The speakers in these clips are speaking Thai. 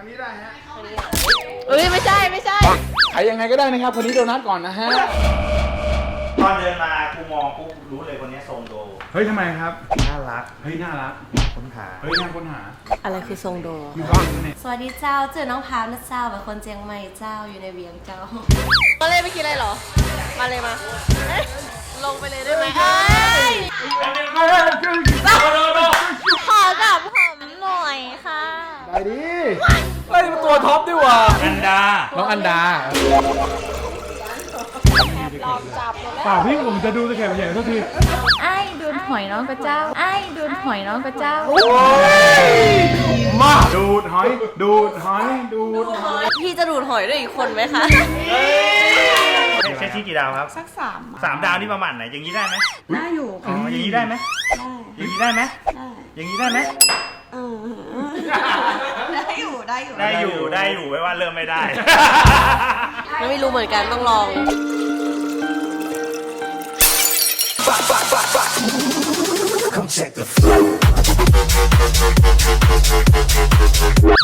ทางนี้ได้ฮะเอ้ยไม่ใช่ไม่ใช่ ขายยังไงก็ได้นะครับคนนี้โดนัทก่อนนะฮะ ตอนเดินมากูมองกูรู้เลยคนนี้ทรงโด เฮ้ยทำไมครับ น่ารักเฮ้ยน่ารัก ค้นหาเฮ้ยน่าค้นหาอะไรคือทรงโด อยู่บ้านเนี่ยสวัสดีเจ้าเจอน้องพาวนะเจ้าเป็นคนเจียงใหม่เจ้าอยู่ในเวียงเจ้า มาเลยไม่คิดอะไรเหรอ มาเลยมาเอ้ยลงไปเลยได้ไหมเอ้ยขอจับผมหน่อยค่ะ ได้ดิ เฮ้ยตัวท็อปดีว่ะอันดา น้องอันดา ลองจับเลยป่าพี่ผมจะดูตะเข็บใหญ่ทุกทีไอ้ดูดหอยน้องกระเจ้าไอ้ดูดหอยน้องกระเจ้ามาดูดหอย ดูดหอยดูดหอยพี่จะดูดหอยด้วยอีกคนไหมคะใช้ชี้กี่ดาวครับสักสามสามดาวนี่ประมาณไหนอย่างนี้ได้ไหมได้อยู่อ๋ออย่างนี้ได้ไหมอย่างนี้ได้ไหมอย่างนี้ได้ไหมได้ อยู่ได้อยู่ ได้อยู่ได้อยู่ไว้ว่าเริ่มไม่ได้ ไม่รู้เหมือนกันต้องลอง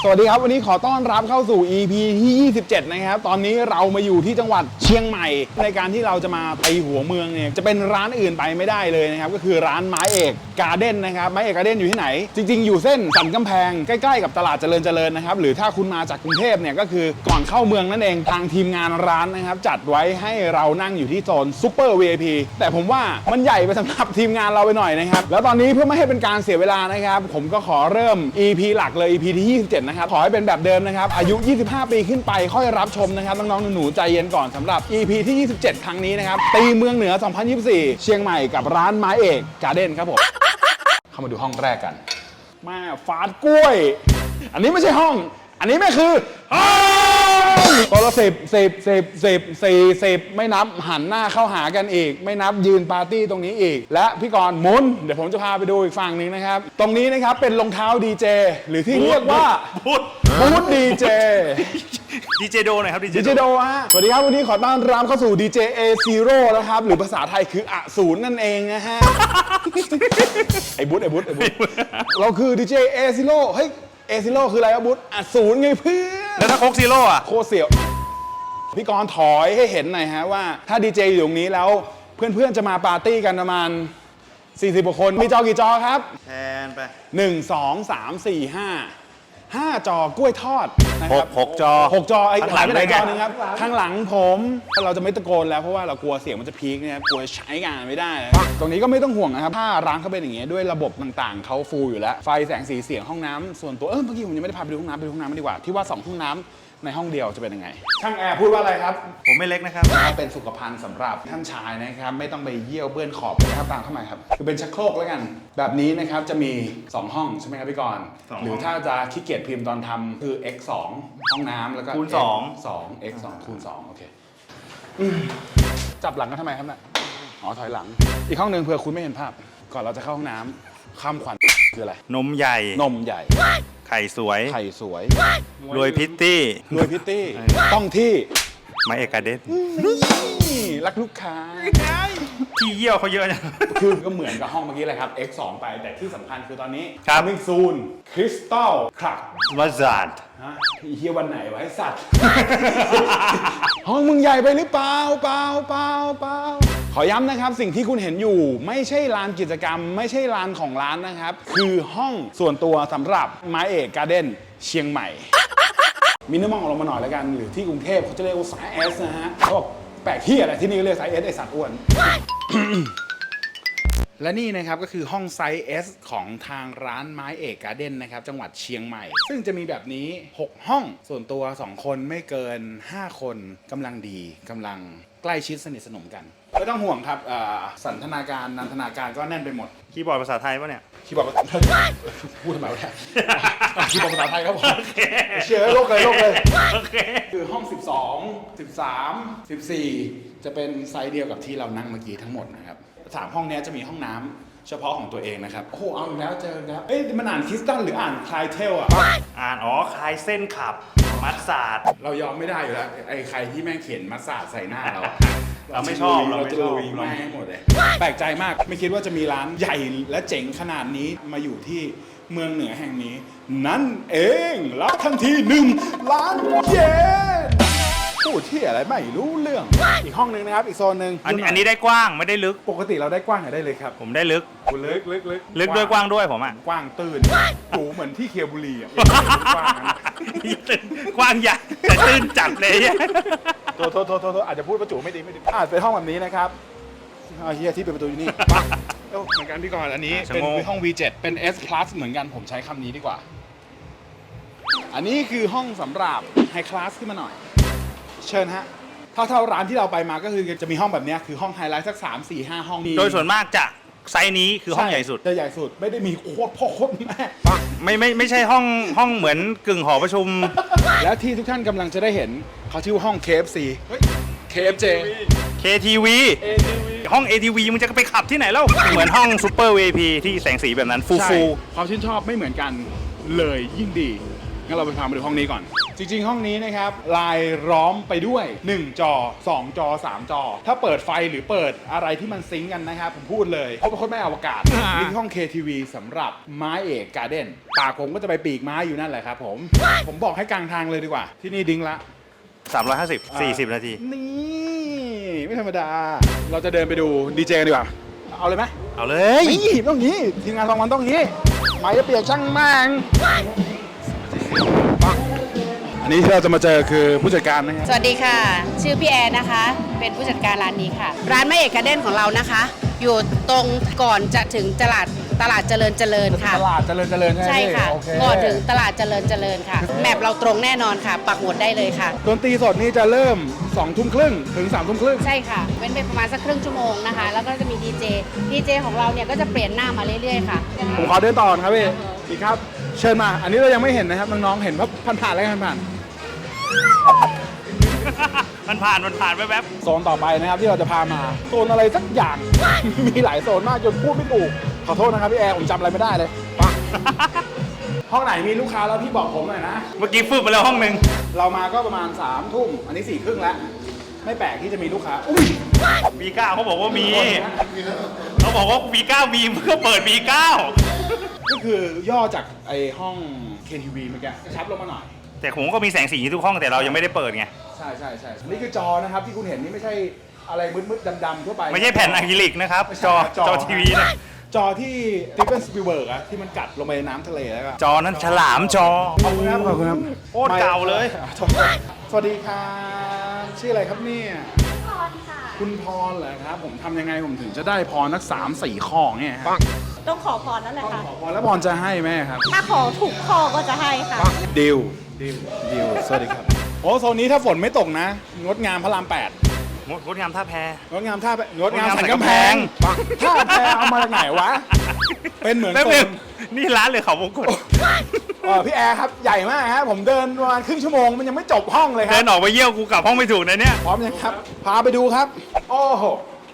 สวัสดีครับ วันนี้ขอต้อนรับเข้าสู่ EP ที่ 27 นะครับ ตอนนี้เรามาอยู่ที่จังหวัดเชียงใหม่ ในการที่เราจะมาตีหัวเมืองเนี่ยจะเป็นร้านอื่นไปไม่ได้เลยนะครับ ก็คือร้านไม้เอกการ์เด้นนะครับ ไม้เอกการ์เด้นอยู่ที่ไหน จริง ๆ อยู่เส้นสันกำแพงใกล้ๆกับตลาดเจริญเจริญนะครับ หรือถ้าคุณมาจากกรุงเทพเนี่ยก็คือก่อนเข้าเมืองนั่นเองทางทีมงานร้านนะครับจัดไว้ให้เรานั่งอยู่ที่โซนซูเปอร์ VIP แต่ผมว่ามันใหญ่ไปสำหรับทีมงานเราไปหน่อยนะครับแล้วตอนนี้เพื่อไม่ให้เป็นการเสียเวลานะครับ ผมก็ขอเริ่ม EP หลักเลย EP ที่ 27 นะครับ ขอให้เป็นแบบเดิมนะครับ อายุ 25 ปีขึ้นไปค่อยรับชมนะครับ น้อง ๆ หนู ๆ ใจเย็นก่อนสำหรับ EP ที่ 27 ครั้งนี้นะครับ ตีเมืองเหนือ 2024 เชียงใหม่กับร้านไม้เอกการ์เด้นครับผม เข้ามาดูห้องแรกกันแม่ฟาดกล้วย อันนี้ไม่ใช่ห้อง อันนี้ไม่คือห้องตัวละสิบสิบสิบสิบสี่สิบไม่นับหันหน้าเข้าหากันอีก ไม่นับยืนปาร์ตี้ตรงนี้อีก และพี่กรณ์หมุน เดี๋ยวผมจะพาไปดูอีกฝั่งหนึ่งนะครับ ตรงนี้นะครับเป็นรองเท้าดีเจหรือที่เรียกว่าพูดบูธดีเจดีเจโดหน่อยครับดีเจดีเจโดฮะสวัสดีครับวันนี้ขอต้อนรับเข้าสู่ DJ A Zero นะครับ หรือภาษาไทยคืออสูรนั่นเองนะฮะไอ้บุ๊ทไอ้บุ๊ทไอ้บุ๊ทเราคือ DJ A Zero เฮ้ย A Zero คืออะไรวะบุ๊ทอสูรไงเพื่อนแล้วถ้าโคกซีโร่อะโคตรเสียวพี่กรณ์ถอยให้เห็นหน่อยฮะว่าถ้าดีเจอยู่ตรงนี้แล้วเพื่อนๆจะมาปาร์ตี้กันประมาณ 40กว่าคนมีจอกี่จอครับ แทนไป 1 2 3 4 5 5 จอกล้วยทอดนะหคกรับหกจอหกจอไอ้ข้างหลัหายงไปไหนได้ไงจอหนึงครับข้างหลังผมเราจะไม่ตะโกนแล้วเพราะว่าเรากลัวเสียงมันจะพีคเนี่ยกลัวใช้งานไม่ได้ ตรงนี้ก็ไม่ต้องห่วงนะครับถ้าร้านเขาเป็นอย่างเงี้ยด้วยระบบต่างๆเขาฟูลอยู่แล้วไฟแสงสีเสียงห้องน้ำส่วนตัวเออเมื่อกี้ผมยังไม่ได้พาไปดูห้องน้ำไปดูห้องน้ำกันดีกว่าที่ว่าสองห้องน้ำ ในห้องเดียวจะเป็นยังไง ช่างแอร์พูดว่าอะไรครับ ผมไม่เล็กนะครับ เป็นสุขภัณฑ์สำหรับท่านชายนะครับ ไม่ต้องไปเยี่ยวเปื้อนขอบเลยนะครับตามเข้ามาครับ คือเป็นชักโครกแล้วกัน แบบนี้นะครับจะมี 2 ห้องใช่ไหมครับพี่กรณ์สองห้องหรือถ้าจะขี้เกียจพิมพ์ตอนทำคือ x 2ห้องน้ำแล้วก็ คูณ x สอง2 x 2คูณ2โอเคอืมจับหลังกันทำไมครับเนี่ยอ๋อถอยหลัง อีกห้องหนึ่งเผื่อคุณไม่เห็นภาพ ก่อนเราจะเข้าห้องน้ำข้ามขวัญคืออะไร นมใหญ่ นมใหญ่ ไข่สวย ไข่สวย รวยพิตตี้ รวยพิตตี้ ต้องที่ไม้เอกการ์เด้นนี่รักลูกค้า ที่เยี่ยวเขาเยอะจังคือก็เหมือนกับห้องเมื่อกี้เลยครับ X2 ไปแต่ที่สำคัญคือตอนนี้ครับมิกซูนคริสตัลคลับมาซาดฮะอีเฮียวันไหนวะไอสัตว์ ห้องมึงใหญ่ไปหรือเปล่าเปล่าเปล่าเปล่า ขอย้ำนะครับสิ่งที่คุณเห็นอยู่ไม่ใช่ลานกิจกรรม ไม่ใช่ลานของร้านนะครับ คือห้องส่วนตัวสำหรับไม้เอกการ์เด้นเชียงใหม่ มินิมอลลงมาหน่อยแล้วกัน หรือที่กรุงเทพเขาจะเรียกว่าสายเอสนะฮะเขาบอกแปลกที่อะไรที่นี่เรียกสายเอสไอสัตว์อ้วนและนี่นะครับก็คือห้องไซส์ S ของทางร้านไม้เอกการ์เด้นนะครับจังหวัดเชียงใหม่ ซึ่งจะมีแบบนี้ 6 ห้องส่วนตัว 2 คนไม่เกิน 5 คนกำลังดีกำลัง ใกล้ชิดสนิทสนมกันไม่ต้องห่วงครับอ่าสันทนาการนันทนาการก็แน่นไปหมด คีย์บอร์ดภาษาไทยปะเนี่ย คีย์บอร์ดภาษาพูดทำไมวะเนี่ยอะคีย์บอร์ดภาษาไทยครับผมเชื่อโลกเลยโลกเลย โอเค คือห้อง 12 13 14 จะเป็นไซส์เดียวกับที่เรานั่งเมื่อกี้ทั้งหมดนะครับสามห้องเนี้ยจะมีห้องน้ำเฉพาะของตัวเองนะครับ โอ้โห เอาอีกแล้วเจออีกแล้วเอ้ยมันอ่านคริสตันหรืออ่านคลายเทลอะ อ่านอ๋อคลายเส้นขับ มัดศาสตร์เรายอมไม่ได้อยู่แล้วไอ้ใครที่แม่งเขียนมาสาดใส่หน้าเราเราไม่ชอบเราเราไม่จะชอบลุยมาให้หมดเลย แปลกใจมากไม่คิดว่าจะมีร้านใหญ่และเจ๋งขนาดนี้มาอยู่ที่เมืองเหนือแห่งนี้ นั่นเองรับทันทีหนึ่งล้านเยน พูดที่อะไรไม่รู้เรื่อง อีกห้องหนึงนะครับ อีกโซนหนึ่งอันอันนี้ได้กว้างไม่ได้ลึก ปกติเราได้กว้างอย่าได้เลยครับผมได้ลึก คุณลึกลึกลึกลึกด้วยกว้างด้วยผมอะ กว้างตื้นหูเหมือนที่เคียวบุรีอะกว้างนะกว้างใหญ่แต่ตื้นจัดเลยเนี่ยโทษโทษโทษโทษอาจจะพูดประจุไม่ดีไม่ดีอาจเป็นห้องแบบนี้นะครับเอาเฮียที่เป็นประตูอยู่นี่ปั๊บเอ้าเหมือนกันพี่กรณ์อันนี้ เป็นห้อง V7 เป็น S Plus เหมือนกันผมใช้คำนี้ดีกว่า อันนี้คือห้องสำหรับไฮคลาสขึ้นมาหน่อย เชิญฮะเท่าเท่าร้านที่เราไปมาก็คือจะมีห้องแบบเนี้ยคือห้องไฮไลท์สัก 3 4 5 ห้องโดยส่วนมากจะไซส์นี้คือห้องใหญ่สุด จะใหญ่สุดไม่ได้มีโคตรพ่อโคตรแม่ไม่ไม่ไม่ใช่ห้องห้องเหมือนกึ่งหอประชุม และที่ทุกท่านกำลังจะได้เห็นเขาชื่อว่าห้อง KFC เฮ้ย KFJ KTV ห้อง ATV มึงจะไปขับที่ไหนแล้วเหมือนห้องซูเปอร์ VIP ที่แสงสีแบบนั้นฟูใช่ฟู ความชื่นชอบไม่เหมือนกันเลยยิ่งดีงั้นเราไปพามาดูห้องนี้ก่อน จริงๆ ห้องนี้นะครับลายล้อมไปด้วย 1 จอ 2 จอ 3 จอ ถ้าเปิดไฟหรือเปิดอะไรที่มันซิงก์กันนะครับ ผมพูดเลยเขาเป็นคนไม่อวกาศนี่คือห้อง KTV สำหรับไม้เอกการ์เด้นปากผมก็จะไปปีกไม้อยู่นั่นแหละครับผม ผมบอกให้กลางทางเลยดีกว่า ที่นี่ดิ้งละ 350 40 นาที นี่ไม่ธรรมดา เราจะเดินไปดูดีเจกันดีกว่า เอาเลยไหมเอาเลย นี่ต้องนี้ทีมงานสองวันต้องนี้ ไม้จะเปียกช่างแม่ง อันนี้ที่เราจะมาเจอคือผู้จัดการนะครับสวัสดีค่ะ ชื่อพี่แอนนะคะ เป็นผู้จัดการร้านนี้ค่ะ ร้านแม่เอกการ์เด้นของเรานะคะ อยู่ตรงก่อนจะถึงตลาดตลาดเจริญเจริญค่ะ ตลาดเจริญเจริญใช่ไหมใช่ค่ะโอเคก่อนถึงตลาดเจริญเจริญค่ะ แมปเราตรงแน่นอนค่ะ ปักหมุดได้เลยค่ะ ดนตรีสดนี่จะเริ่ม2ทุ่มครึ่งถึง3ทุ่มครึ่งใช่ค่ะ เว้นไปประมาณสักครึ่งชั่วโมงนะคะ แล้วก็จะมีดีเจดีเจของเราเนี่ยก็จะเปลี่ยนหน้ามาเรื่อยๆค่ะ ผมขอเดินต่อนะครับพี่อีกครับ เชิญมา อันนี้เรายังไม่เห็นนะครับน้องๆเห็นว่าผ่านๆแล้วกันผ่าน มันผ่านมันผ่านแวบๆโซนต่อไปนะครับที่เราจะพามา โซนอะไรสักอย่าง มีหลายโซนมากจนพูดไม่ถูก ขอโทษนะครับพี่แอร์ผมจำอะไรไม่ได้เลยไปห้องไหนมีลูกค้าแล้วพี่บอกผมหน่อยนะๆเมื่อกี้ฟึบไปแล้วห้องหนึ่งเรามาก็ประมาณ3ามทุ่มอันนี้สี่ครึ่งแล้ว ไม่แปลกที่จะมีลูกค้าอุ้ย V9 เขาบอกว่ามีเขาบอกว่า V9 มีเพื่อเปิด V9 นี่คือย่อจากไอห้อง KTV เมื่อกี้กระชับลงมาหน่อย แต่ผมก็มีแสงสีทุกห้องแต่เรายังไม่ได้เปิดไง ใช่ใช่ใช่นี่คือจอนะครับที่คุณเห็นนี่ไม่ใช่อะไรมืดๆดำๆทั่วไป ไม่ใช่แผ่นอะคริลิกนะครับ ไม่ใช่จอครับจอทีวีนะจอที่สตีเฟนสปิลเบิร์กอะที่มันกัดลงไปในน้ำทะเลแล้วก็จอนั้นฉลามจอ ขอบคุณครับขอบคุณครับโคตรเก่าเลย ไม่โทษสวัสดีครับชื่ออะไรครับเนี่ยคุณพรเหรอครับผมทำยังไงผมถึงจะได้พรนักสามสี่ข้อเนี่ยฮะต้องขอพรนั่นแหละค่ะ ขอพรแล้วพรจะให้ไหมครับ ถ้าขอถูกข้อก็จะให้ค่ะดิว ดิวดิวสวัสดีครับ โอ้โซนนี้ถ้าฝนไม่ตกนะ งดงามพระรามแปดงดงดงามท่าแพ งดงามท่าแพงดงามงดงามสันกำแพงสันกำแพงท่าแพเอามาจากไหนวะ เป็นเหมือนแป๊บโซนึงนนี่ร้านเลยเขาวงกตเออพี่แอร์ครับใหญ่มากครับผมเดินประมาณครึ่งชั่วโมงมันยังไม่จบห้องเลยคเดิรับนออกไปเยี่ยวกูกลับห้องไม่ถูกนะเนี่ย พร้อมยังครับ พาไปดูครับ โอ้โห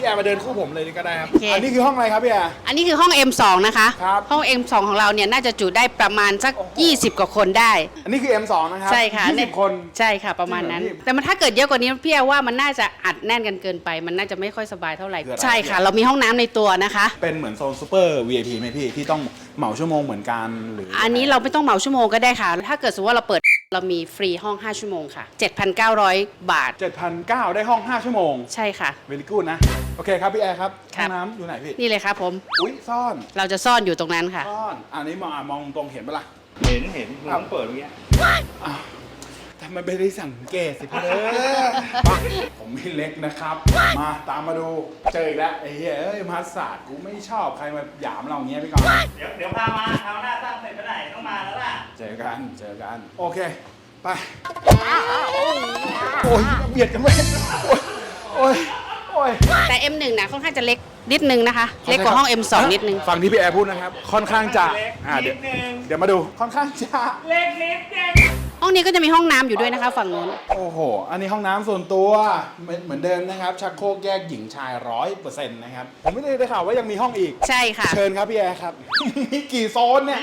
พี่แอร์มาเดินคู่ผมเลยก็ได้ครับ โอเค อันนี้คือห้องอะไรครับพี่แอร์ อันนี้คือห้อง M2 นะคะ ครับ ห้อง M2 ของเราเนี่ยน่าจะจุได้ประมาณสัก 20 กว่าคนได้ อันนี้คือ M2 นะครับใช่ค่ะยี่สิบคน ใช่ค่ะประมาณนั้น จริงเหรอพี่แต่มันถ้าเกิดเยอะกว่านี้พี่แอว่ามันน่าจะอัดแน่นกันเกินไป มันน่าจะไม่ค่อยสบายเท่าไหร่ คืออะไร ใช่ค่ะ เรามีห้องน้ำในตัวนะคะ เป็นเหมือนโซนซูเปอร์ VIP ไหมพี่ที่ต้องเหมาชั่วโมงเหมือนกันหรืออัอันนี้เราไม่ต้องเหมาชั่วโมงก็ได้ค่ะ ถ้าเกิดสมมติว่าเราเปิดเรามีฟรีห้อง 5 ชั่วโมงค่ะ 7,900 บาท 7,900 ได้ห้อง 5 ชั่วโมงใช่ค่ะ เวลิกูดนะ โอเคครับพี่แอร์ครับครัห้อบ งน้ำอยู่ไหนพี่ นี่เลยครับผม อุ้ยซ่อนเราจะซ่อนอยู่ตรงนั้นค่ะ ซ่อน อันนี้มองมองตรงเห็นปะล่ะเห็นเห็นมึงต้องเปิดเมื่อกี้ อ้าว ทำไมไม่ได้สังเกตสิพี่เด้อผมไม่เล็กนะครับ มาตามมาดู เจออีกแล้วไอ้เหี้ยเอ้ยมาศาสตร์กูไม่ชอบใครมาหยามเราอย่างเงี้ยพี่กอนเดี๋ยวเดี๋ยวพามาเอาหน้าตั้งเสร็จไปไหนต้องมาแล้วล่ะ เจอกันเจอกันโอเค ไป โอ้ยเบียดกันไหมโอ้ยโอ้ย แต่ M1 นะค่อนข้างจะเล็กนิดนึงนะคะ เล็กกว่าห้อง M2 นิดนึง ฟังที่พี่แอร์พูดนะครับ ค่อนข้างจะเล็กอ่าเดี๋ยวนิดนึงเดี๋ยวมาดู ค่อนข้างจะ เล็กนิดเดียว ห้องนี้ก็จะมีห้องน้ำอยู่ด้วยนะคะ ฝั่งนู้น โอ้โห อันนี้ห้องน้ำส่วนตัวเหมือนเหมือนเดิมนะครับ ชักโครกแยกหญิงชายร้อยเปอร์เซ็นต์นะครับ ผมไม่ได้ได้ข่าวว่ายังมีห้องอีก ใช่ค่ะ เชิญครับพี่แอร์ครับ มีกี่โซนเนี่ย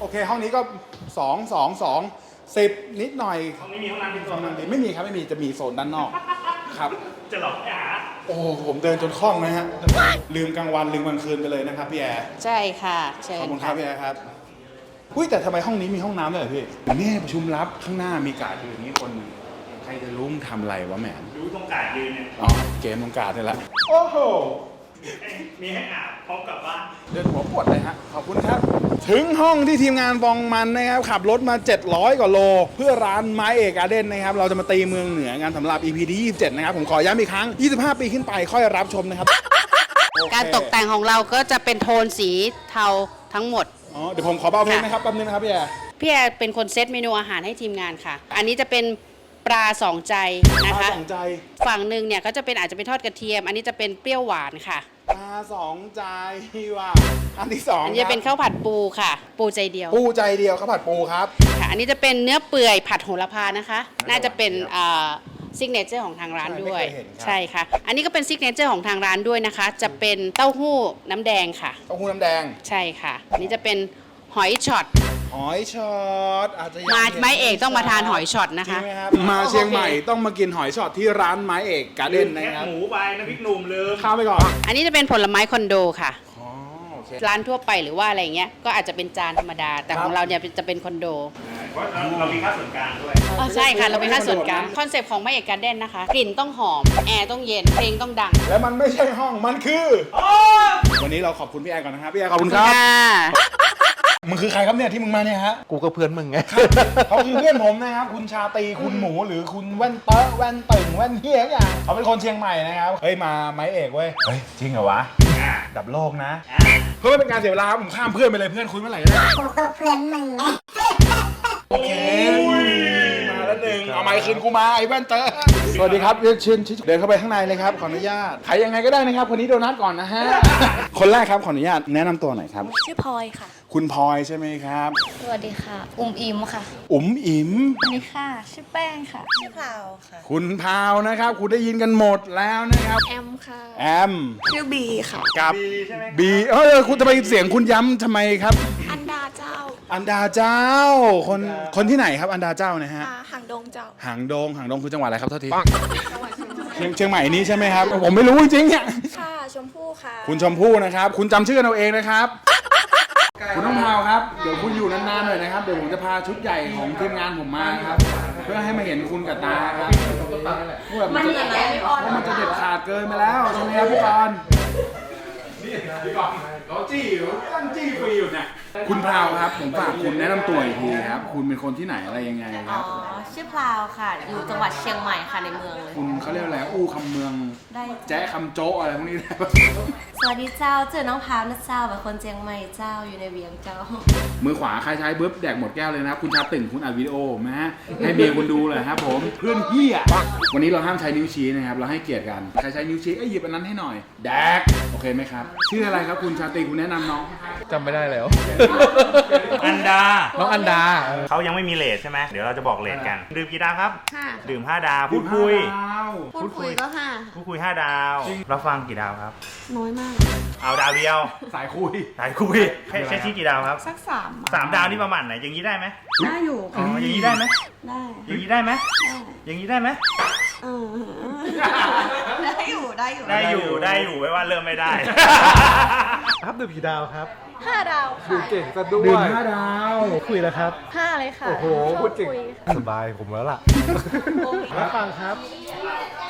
โอเค ห้องนี้ก็2 2 2 10นิดหน่อยห้องนี้มีห้องน้ำเป็นโซนไม่มีครับไม่มีจะมีโซนด้านนอกครับ จะหลอกไปหาโอ้โหผมเดินจนคล่องนะฮะลืมกลางวันลืมกลางคืนไปเลยนะครับพี่แอร์ใช่ค่ะ เชิขอบญคุณครับพี่แอร์ครับ อุ้ยแต่ทำไมห้องนี้มีห้องน้ำด้วยเหรอพี่นี่ประชุมลับข้างหน้ามีการ์ดอยู่อย่างนี้คนหนึ่งใครจะรู้มึงทำอะไรวะแหมนดูตรงกาดยืนเนี่ยอ๋อเกมตรงการ์ดนี่แหละโอ้โห มีให้อาบพร้อมกลับบ้าน เดินหัวปวดเลยฮะ ขอบคุณครับ ถึงห้องที่ทีมงานฟองมันนะครับ ขับรถมา 700 กว่าโล เพื่อร้านไม้เอกการ์เด้นนะครับ เราจะมาตีเมืองเหนือกันสำหรับ EP ที่27 นะครับ ผมขอย้ำอีกครั้ง 25 ปีขึ้นไปค่อยรับชมนะครับ การตกแต่งของเราก็จะเป็นโทนสีเทาทั้งหมด อ๋อเดี๋ยวผมขอเบาเพลงนะครับแป๊บนึงนะครับพี่แอร์พี่แอร์เป็นคนเซตเมนูอาหารให้ทีมงานค่ะ อันนี้จะเป็นปลาสองใจนะคะตาสองใจฝั่งหนึ่งเนี่ยก็จะเป็นอาจจะเป็นทอดกระเทียม อันนี้จะเป็นเปรี้ยวหวานค่ะตาสองใจว่ะอันที่สองอันนี้จะเป็นข้าวผัดปูค่ะ ปูใจเดียวปูใจเดียวข้าวผัดปูครับ ค่ะ อันนี้จะเป็นเนื้อเปื่อยผัดโหระพานะคะ น่าจะเป็น ซิกเนเจอร์ของทางร้านด้วย ใช่ไม่เคยเห็นครับ ใช่ค่ะ อันนี้ก็เป็นซิกเนเจอร์ของทางร้านด้วยนะคะ จะเป็นเต้าหู้น้ำแดงค่ะ เต้าหู้น้ำแดง ใช่ค่ะ อันนี้จะเป็นหอยช็อต หอยช็อตอาจจะยังมาเห็นไม้เอกต้องมาทานหอยช็อตนะจริคะงไหมครับมาเชียงใหม่ต้องมากินหอยช็อตที่ร้านไม้เอกการ์ลืเด้มนนะแค่ครับหมูไปน้ำพริกหนุ่มลืม ข้ามไปก่อนอันนี้จะเป็นผลไม้คอนโดค่ะ อ๋อโอเค ร้านทั่วไปหรือว่าอะไรเงี้ย ก็อาจจะเป็นจานธรรมดา แต่ครับ ของเราเนี่ยจะเป็นคอนโด เพราะเราเรามีค่าส่วนกลางด้วย อ๋อใช่ค่ะ เราเป็นค่าส่วนกลางคอนเซปต์ของไม่เอกการ์เด้นนะคะ กลิ่นต้องหอม แอร์ต้องเย็น เพลงต้องดัง และมันไม่ใช่ห้องมันคือ วันนี้เราขอบคุณพี่แอร์ก่อนนะครับพี่แอร์ขอบคุณครับค่ะมึงคือใครครับเนี่ยที่มึงมาเนี่ยฮะกูก็เพื่อนมึงไง เขาคือเพื่อนผมนะครับคุณชาตรีคุณหมูหรือคุณแว่นเตอะแว่นตึงแว่นเฮียอย่างเขาเป็นคนเชียงใหม่นะครับเฮ้ยมาไม้เอกเว้ยเฮ้ยจริงเหรอวะดับโลกนะ เพื่อไม่เป็นการเสียเวลาครับผมข้ามเพื่อนไปเลยเพื่อนคุยเมื่อไหร่ก็ได้ กูก็เพื่อนมึง โอเคมาแล้วหนึ่งเอาไมค์คืนกูมาไอ้แว่นเตอะสวัสดีครับเรียนเชิญเดินเข้าไปข้างในเลยครับขออนุญาตใครยังไงก็ได้นะครับคนนี้โดนัทก่อนนะฮะ คนแรกครับขออนุญาตแนะนำตัวหน่อยครับ ชื่อพลอยค่ะ คุณพลอยใช่ไหมครับ สวัสดีค่ะ อุ้มอิมค่ะอุ๋มอิ๋ม สวัสดีค่ะ ชื่อแป้งค่ะ ชื่อพลาวค่ะ คุณพาวนะครับ คุณได้ยินกันหมดแล้วนะครับ แอมค่ะ แอม ชื่อบีค่ะ กับบีเออคุณทำไมเสียงคุณย้ำทำไมครับอัน ดาเจ้าอันดาเจ้า คนคนที่ไหนครับอันดาเจ้าเนี่ยฮะ อ่าหางดงเจ้าหางดงหางดงคือจังหวัดอะไรครับโทษทีเชียงเชียงใหม่นี้ใช่ไหมครับ ผมไม่รู้จริงๆเนี่ย ค่ะชมพู่ค่ะ คุณชมพู่นะครับ คุณจำชื่อกันเอาเองนะครับ คุณน้องพาวครับ เดี๋ยวคุณอยู่นานๆหน่อยนะครับ เดี๋ยวผมจะพาชุดใหญ่ของทีมงานผมมาครับ เพื่อให้มาเห็นคุณกับตาครับมันจะมันจะเด็ดขาดเกินไปแล้วใช่ไหมครับพี่กรณ์ นี่พี่กรณ์เขาจี้อยู่ตั้งจี้ฟรีอยู่เนี่ย คุณพราวครับ ผมฝากคุณแนะนำตัวอีกทีครับ คุณเป็นคนที่ไหนอะไรยังไงคอ๋รับ ชื่อพลาวค่ะ อยู่จังหวัดเชียงใหม่ค่ะในเมืองเลย คุณเขาเรียกอะไรอู้คำเมือง ได้ แจ๊ะคำโจ๊ะอะไรพวกนี้ได้ปะสวัสดีเจ้าเจอน้องพราวนะเจ้าเป็นคนเชียงใหม่เจ้าอยู่ในเวียงเจ้า มือขวาใครใช้ปุ๊บแดกหมดแก้วเลยนะครับ คุณชาตึงคุณอัดวิดีโอนะฮะให้เมียคุณดูเลยครับผมเพื่อนเฮียวันนี้เราห้ามใช้นิ้วชี้นะครับเราให้เกียรติกันใครใช้นิ้วชี้เอ้ยหยิบอันนั้นให้หน่อยแดกโอเคไหมครับชื่ออะไรครับคุณชาตรีคุณแนะนำน้อง จำไม่ได้แล้ว อันดา น้องอันดา เขายังไม่มีเลทใช่ไหม เดี๋ยวเราจะบอกเลทกันดื่มกี่ดาวครับ ห้าดื่ม 5 ดาว พูดคุยพูดคุยก็ห้าพูดคุย 5 ดาวเราฟังกี่ดาวครับ น้อยมาก เอาดาวเดียวสายคุย สายคุยแค่แค่ชี้กี่ดาวครับสักสามสามดาวนี่ประมาณไหนอย่างนี้ได้ไหมได้อยู่อ๋ออย่างนี้ได้ไหมได้อย่างนี้ได้ไหมอย่างนี้ได้ไหมเออได้อยู่ได้อยู่ได้อยู่ได้อยู่ไม่ว่าเริ่มไม่ได้ครับดื่มกี่ดาวครับ ห้าดาวดื่มค่ะเก่งซะด้วยดื่มห้าดาว คุยแล้วครับห้าเลยค่ะโอ้โหชอบพูดจริงคุยสบายผมแล้วล่ะ รับฟังครับ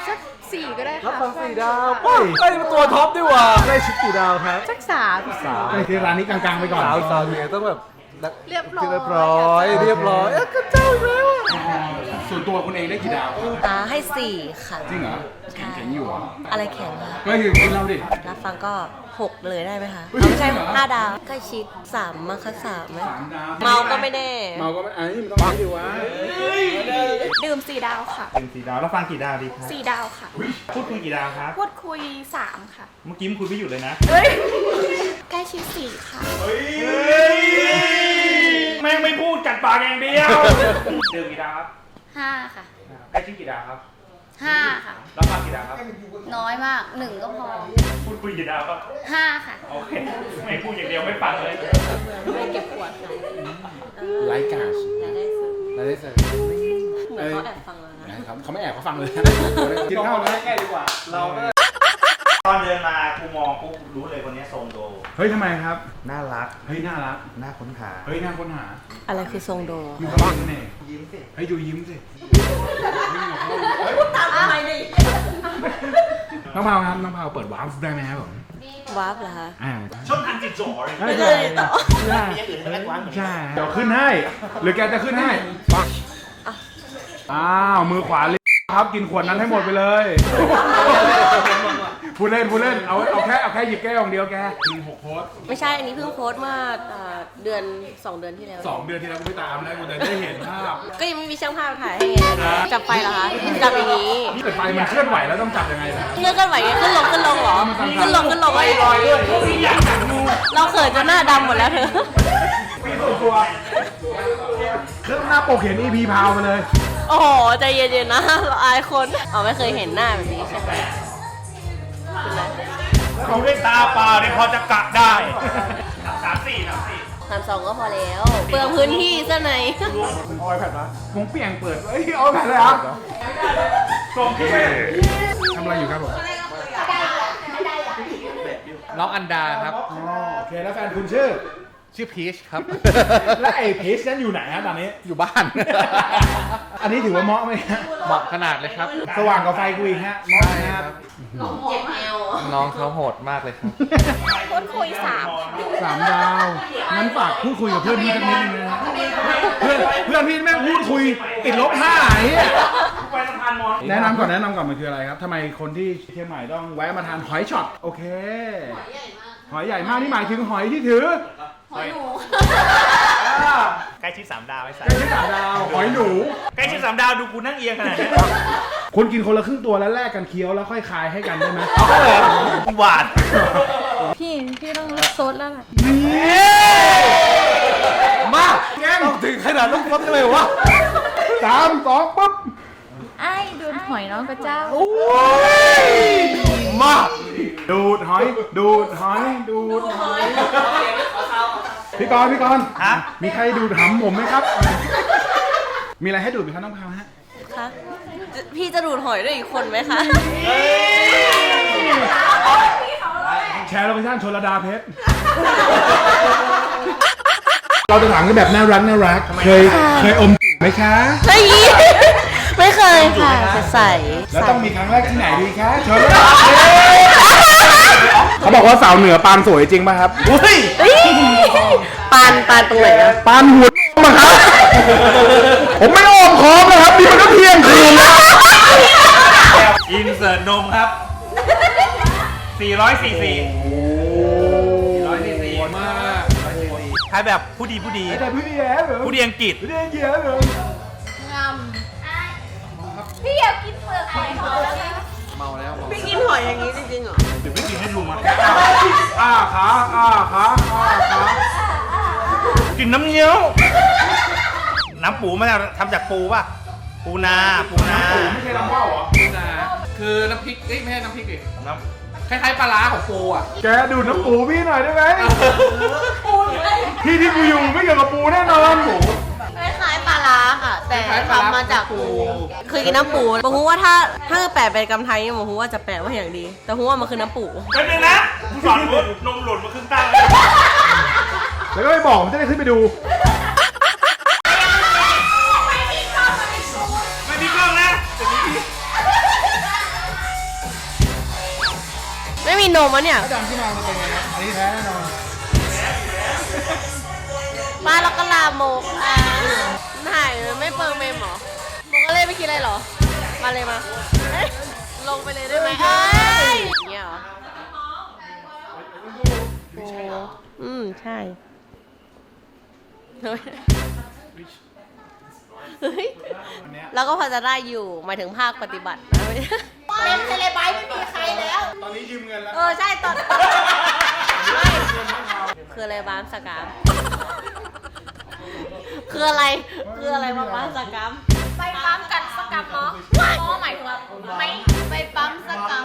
สักสี่ก็ได้ค่ะรับฟังสี่ดาวเฮ้ยเฮ้ยมันตัวท็อปดีว่ะได้ชุดกี่ดาวครับสักสาม สาวไอ้ที่ร้านนี้กลางๆไปก่อนสาวสาวเนี่ยต้องแบบนักเรียบร้อย เรียบร้อยเรียบร้อยเอ้ยก็เจ้าอีกแล้วอะ ส่วนตัวคุณเองได้กี่ดาวอ่าให้สี่ค่ะ จริงเหรอแข็งๆอยู่เหรออะไรแข็งคะก็คือกินเราดิ รับฟังก็หกเลยได้ไหมคะอุ๊ยเอาไม่ใช่จริงเหรอ ห้าดาวใกล้ชิดสามมั้งคะสามไหมสามดาวเมาก็ไม่แน่ เมาก็ไม่ไอ้ยมันต้องใช้ดิวะดื่มสี่ดาวค่ะเป็นสี่ดาวแล้วฟังกี่ดาวดีครับสี่ดาวค่ะ พูดคุยกี่ดาวครับ พูดคุยสามค่ะ เมื่อกี้มึงคุยไม่หยุดเลยนะ ใกล้ชิดสี่ค่ะ แม่งไม่พูดกัดปากอย่างเดียว ดื่มกี่ดาวครับ ห้าค่ะใกล้ชิดกี่ดาวครับห้าค่ะแล้วฟังกี่ดาวครับ น้อยมากหนึ่งก็พอพูดคุยกี่ดาวครับ ห้าค่ะ โอเค ไม่พูดอย่างเดียวไม่ฟังเลย ไม่เก็บขวดค่ะไลค์กาสแต่ได้สุดรายได้เสริมโหเหมือนเขาแอบฟังเรานะ นะครับเขาไม่แอบเขาฟังเลยกินข้าวนะใกล้ดีกว่า เราก็ ตอนเดินมากูมองกูรู้เลยคนนี้ทรงโด เฮ้ยทำไมครับ น่ารัก เฮ้ยน่ารัก น่าค้นหา เฮ้ยน่าค้นหา อะไรคือทรงโดอยู่กับเสน่ห์ยิ้มสิ เฮ้ยดูยิ้มสิอะไรดิน้องพาวครับน้องพาวเปิดวาร์ปได้ไหมครับผมวาร์ปเหรอคะอ่าช่องทางติดต่อไม่ใช่ใช่ใช่เดี๋ยวขึ้นให้ หรือแกจะขึ้นให้อ้าวมือขวาเลยครับกินขวดนั้นให้หมดไปเลย พูดเล่นพูดเล่นเอาเอาแค่เอาแค่หยิบแก้วอย่างเดียวแกมีหกโพสต์ไม่ใช่อันนี้เพิ่งโพสต์เมื่ออ่าเดือน2เดือนที่แล้ว สองเดือนที่แล้วกูไปตามแล้วกูจะได้เห็นภาพก็ยังไม่มีช่างภาพถ่ายให้ไงจับไฟเหรอคะจับอย่างนี้แต่ไฟมันเคลื่อนไหวแล้วต้องจับยังไงล่ะเลื่อนกันไหวไงขึ้นลงขึ้นลงเหรอมันสั่นๆขึ้นลงขึ้นลงไว้เราเขินจนหน้าดำหมดแล้วเธอมีส่วนตัวเครื่องหน้าปกเห็น EP พาวมาเลย โอ้โหใจเย็นๆนะเราอายคนอ๋อไม่เคยเห็นหน้าแบบนี้ใช่ไหม เป็นไรเขาด้วยตาเปล่าเนี่ยพอจะกะได้สามสี่สามสี่ทำสองก็พอแล้ว เปลืองพื้นที่ซะไหนอยเอาไอแพดมาผมเปลี่ยนเปิดเอ้ยเอาไอแพดเลยครับทรงที่ทำอะไรอยู่ครับผมน้องอันดาครับอ๋อโอเคแล้วแฟนคุณชื่อ ชื่อพีชครับ แล้วไอ้เพจนั้นอยู่ไหนฮะตอนนี้ อยู่บ้าน อันนี้ถือว่าเหมาะไหมฮะเหมาะขนาดเลยครับ สว่างกว่าไฟกูอีกฮะเหมาะนะครับเจ็บแอวน้องเขาโหดมากเลยครับพูดคุยสามสามดาวงั้นฝากพูดคุยกับเพื่อนพี่สักนิดนึงนะฮะเพื่อนเพื่อนพี่แม่งพูดคุยติดลบห้าไอ้เหี้ยไปสะพานมอญแนะนำก่อนแนะนำก่อนมันคืออะไรครับทำไมคนที่เชียงใหม่ต้องแวะมาทานหอยช็อตโอเค ห อยใหญ่มากนี่หมายถึงหอยที่ถือใกล้ชิดสามดาวไอ้สัสใกล้ชิดสามดาวหอยหนู ใกล้ชิดสามดาวดูกูนั่งเอียงขนาดนี้คนกินคนละครึ่งตัวแล้วแลกกันเคี้ยวแล้วค่อยคายให้กันได้ไหมหวานพี่พี่ต้องซดแล้วล่ะมาแก้มถึงขนาดต้องลดเลยวะสามสองปุ๊บไอ้ดูหอยน้องกระเจ้ามา ดูดหอย ดูดหอยดูดหอยพี่กรณ์พี่กรณ์ฮะมีใครดูดหำผมไหมครับ มีอะไรให้ดูดไหมครับน้องพาวฮะคะจะพี่จะดูดหอยด้วยอีกคนไหมคะแชร์โลเคชั่นชนระดาเพชร เราจะถามกันแบบน่ารักน่ารัก เคยเคยอมไหมคะไม่มีไม่เคยค่ะจะใส่แล้วต้องมีครั้งแรกที่ไหนดีคะชนระดาเพชร เขาบอกว่าสาวเหนือปานสวยจริงป่ะครับอุ้ยเฮ้ยปานปานตรงไหนอะปานหัวมาครับ ผมไม่ออมคอมนะครับนี่มันก็เที่ยงคืนแล้วอินเสิร์ตนมครับ 444 444มากใครแบบผู้ดีผู้ดี แต่พี่แย่เหรอผู้ดีอังกฤษ พี่แย่เหรอพี่อยากกินเปลือกหอยหอ มพี่กินหอยอย่างนี้จริงๆเหรอ เดี๋ยวไม่กินให้ดูมาอ้าขาอ้าขาอ้าขากินน้ำเงี้ยว น้ำปูมันทำจากปูป่ะ ปูนา ปูนาไม่ใช่ลำว่าวเหรอคือน้ำพริกเอ้ยไม่ใช่น้ำพริกดิน้คล้ายๆปลาร้าของปูอะแกดูดน้ำปูพี่หน่อยได้ไหมที่ที่กูอยู่ไม่เกี่ยวกับปูแน่นอนคล้ แต่คล้ายๆปลาร้าทำมาจากปูเคยกินน้ำปูบอกฮูว่าถ้าถ้าแปลเป็นกำไทยบอกฮูว่าจะแปลว่าอย่างดี แต่ฮูว่ามันคือน้ำปูำเป็นงนะกูสอนรถนมหล่นมาครึ่งตั้งแล้วก็ไปบอกผมจะได้ขึ้นไปดู ไม่มีกล้องนะไม่มีนมอะเนี่ย ถ้าดังขึ้นมามันเป็นไงครับอันนี้แท้แน่นอน มาแล้วก็ลาโมกอะถ่ายไม่เปิงเมมเหรอโมก็เลยไม่คิดอะไรเหรอ มาเลยมาเอ้ยลงไปเลยได้ไหมเอ้ยอย่างเงี้ยเหรอโอ้อืมใช่เฮ้ยเฮ้ยแล้วก็พอจะได้อยู่หมายถึงภาคปฏิบัตินะเป็นเทเลไบไม่มีใครแล้ว ตอนนี้ยืมเงินแล้ว เออใช่ตอน ไม่คืออะไรบ้างสกาม คืออะไร คืออะไรมาบ้างสกามไปปั๊มกันสกรรมเนาะอ๋อหมายถึงว่าไม่ไปปั๊มสกรรม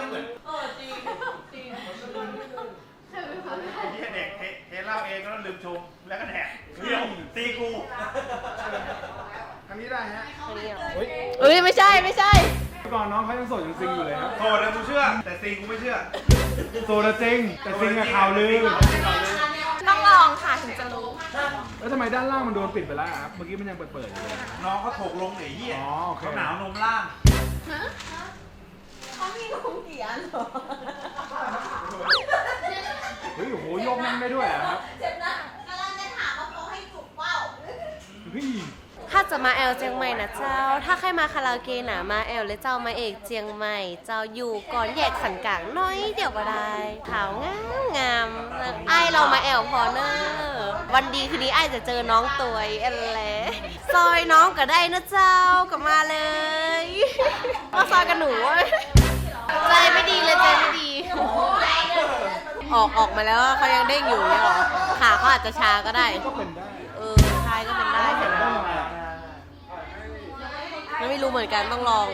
เด็กเทเทเหล้าเองก็ลืมชมแล้วก็แดกเดี๋ยวตีกูพทางนี้ได้ฮะอันนี้เหรอเฮ้ยเอ้ยไม่ใช่ไม่ใช่ ก่อนน้องเขายังโสดยังซิงอยู่เลยครับโทษนะกูเชื่อ แต่ซีกูไม่เชื่อ โสดอะจริงแต่ซิงกับข่าวลือต้องลองค่ะ ถึงจะรู้แล้วทำไมด้านล่างมันโดนปิดไปแล้วอะครับ เมื่อกี้มันยังเปิดๆอยู่เลย น้องเขาถกลงไอ้เหี้ยอ๋อโอเค เขาหนาวนมล่างเฮ้ยโอ้โหโยกนั่งได้ด้วยเหรอครับเฮ้ย ถ้าจะมาแอลเจียงใหม่นะเจ้า ถ้าใครมาคาราโอเกะนะมาแอลเลยเจ้ามาเอกเจียงใหม่ เจ้าอยู่ก่อนแยกสันกลางน้อยเดี๋ยวก็ได้ขาวงามงามไอายเรามาแอลพอเนอร์วันดีคืนนี้ไอายจะเจอน้องตัวเอลแหละซอยน้องก็ได้นะเจ้าก็มาเลยมาซอยกันหนูเว้ยใจไม่ดีเลยใจไม่ดี ออกออกมาแล้วเขายังเด้งอยู่เนี่ยหรอขาเขาอาจจะชาก็ได้ ก็เป็นได้ ไม่รู้เหมือนกันต้องลอง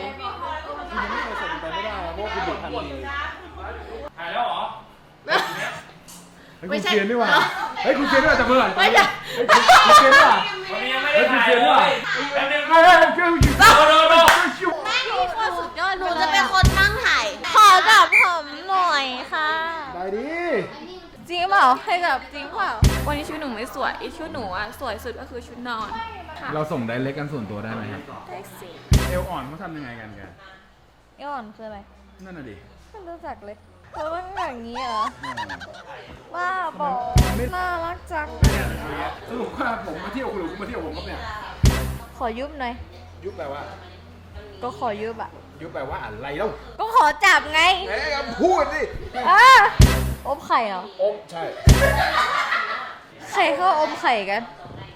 คุณยังไม่เคยเสร็จไปไม่ได้เพราะว่าคุณดุทันทีหายแล้วเหรอ เฮ้ยไม่คุณใช่เชียนนี่หว่าเฮ้ยคุณเชียนนี่หว่าจับมือหน่อยไม่ใช่เฮ้ยคุณคุณเชียนนี่หว่า วันนี้ยังไม่เฮ้ได้ยคุณถ่ายเชียนเลนี่หว่ายแป๊บนึงเฮ้ยเฮ้ยเฮ้ยเฮ้ยโดนโดนสุดยอดหนูจะเป็นคนนั่งถ่ายขอกับผมหน่อยค่ะ ได้ดิ จริงเปล่าให้กับจริงเปล่าวันนี้ชุดหนูไม่สวยชุดหนูอะสวยสุดก็คือชุดนอนเราส่งไดเล็กกันส่วนตัวได้ไหมครับได้สิเอลอ่อนเขาทำยังไงกันกันย้อนคืออะไรนั่นน่ะดิไม่รู้จักเลยเพราะว่าอย่างนี้เหรอว่าบอกน่ารักจังสรุปว่าผมมาเที่ยวคุณหรือคุณมาเที่ยวผมครับเนี่ยขอยุบหน่อยยุบแปลว่า ก็ขอยุบอะยุบแปลว่าอะไรเล่าก็ขอจับไงเอ้ยพูดดิ อะอมไข่เหรออมใช่ไข่เขาอมไข่กัน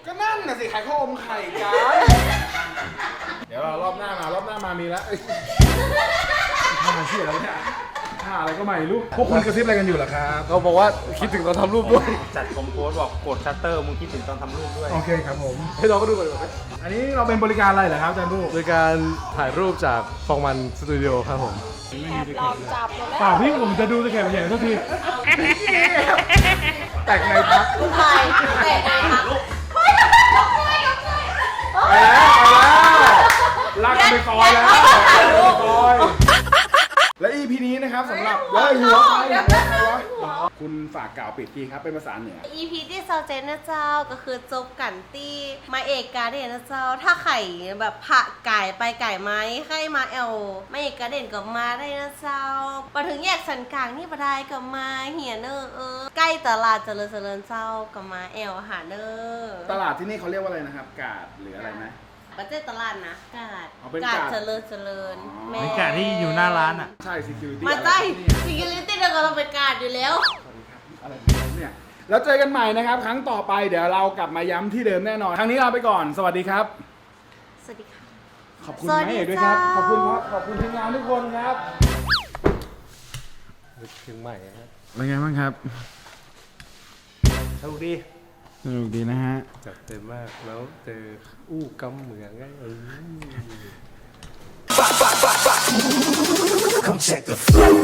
ก็นั่นน่ะสิใครเขาอมไข่กัน เดี๋ยวเรารอบหน้ามา รอบหน้ามามีแล้วเอ้ยท่าเชี่ยแล้วเนี่ย ท่าอะไรก็ไม่รู้ พวกคุณกระซิบอะไรกันอยู่ล่ะครับ เขาบอกว่าคิดถึงตอนทำรูปด้วย จัดคอมโพสบอกกดชัตเตอร์มึงคิดถึงตอนทำรูปด้วย โอเคครับผม ให้น้องก็ดูก่อนดีกว่าอันนี้เราเป็นบริการอะไรเหรอครับอาจารย์ลูกโดยการถ่ายรูปจากฟองมันสตูดิโอครับผมเปล่าพี่ผมจะดูตะเข็บใหญ่ทุกทีแตกในพักใช่แต่ไงคะไปแล้วไปแล้วลากกันไปซอยแล้วลากกันไปซอย และ EP นี้นะครับสำหรับเฮ้ยหัวใครหัวใครวะคุณฝากกล่าวปิดทีครับเป็นภาษาเหนือ EP ที่เซาเจนนะเจ้าก็คือจบกันที่มาเอกการเด่นนะเจ้า ถ้าไข่แบบผะไก่ไปไก่ไหมใครมาแอลมาเอกการเด่นก็มาได้นะเจ้ามาถึงแยกสันกลางนี่ปได้ก็มาเหียเนอร์เออใกล้ตลาดเจริญเจริญเจ้าก็มาแอลหาเนอร์ตลาดที่นี่เขาเรียกว่าอะไรนะครับ กาดหรืออะไรไหม ประเทศตลาดนะกาดอ๋อเป็นกาดกาดเจริญเจริญอ๋อแม่บรรยากาศที่อยู่หน้าร้านอะ ใช่ security มาใช่อะไรเนี่ย ซิงเกิลตี้เราก็ต้องเป็นกาดอยู่แล้วอะไรเนี่ย แล้วเจอกันใหม่นะครับ ครั้งต่อไปเดี๋ยวเรากลับมาย้ำที่เดิมแน่นอน ครั้งนี้ลาไปก่อน สวัสดีครับ สวัสดีค่ะ ขอบคุณสวัสแม่ดีเอกด้วยครับ เจ้า ขอบคุณครับ ขอบคุณทีมงานทุกคนครับถึงใหม่ฮะเป็นไงบ้างครับ สนุกดี สนุกดีนะฮะ จัดเต็มมากแล้วเจออู้กำเหมืองไงเออ Come check the flow.